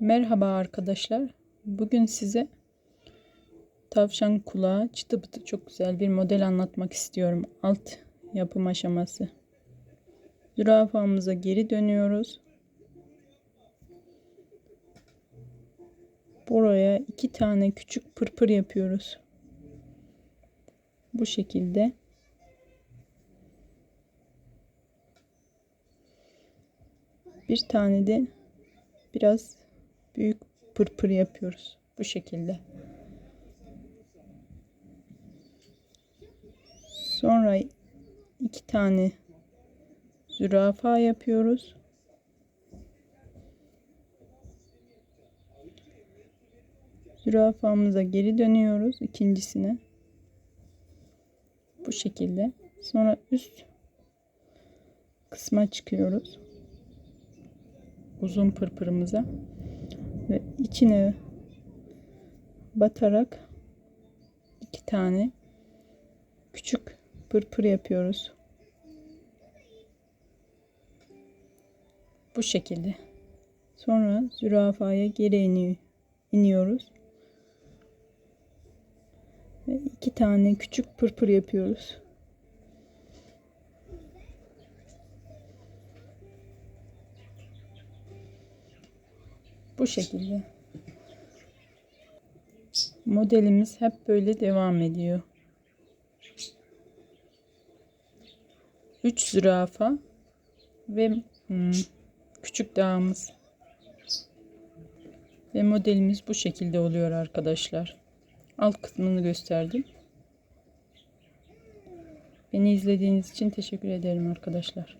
Merhaba arkadaşlar. Bugün size tavşan kulağı çıtı pıtı çok güzel bir model anlatmak istiyorum. Alt yapım aşaması. Zürafamıza geri dönüyoruz. Buraya iki tane küçük pırpır yapıyoruz. Bu şekilde. Bir tane de biraz büyük pırpır yapıyoruz. Bu şekilde. Sonra iki tane zürafa yapıyoruz. Zürafamıza geri dönüyoruz ikincisine. Bu şekilde. Sonra üst kısma çıkıyoruz. Uzun pırpırımıza ve içine batarak iki tane küçük pırpır yapıyoruz. Bu şekilde. Sonra zürafaya geri iniyor, iniyoruz. Ve iki tane küçük pırpır yapıyoruz. Bu şekilde. Modelimiz hep böyle devam ediyor. 3 zürafa ve hmm, küçük dağımız. Ve modelimiz bu şekilde oluyor arkadaşlar. Alt kısmını gösterdim. Beni izlediğiniz için teşekkür ederim arkadaşlar.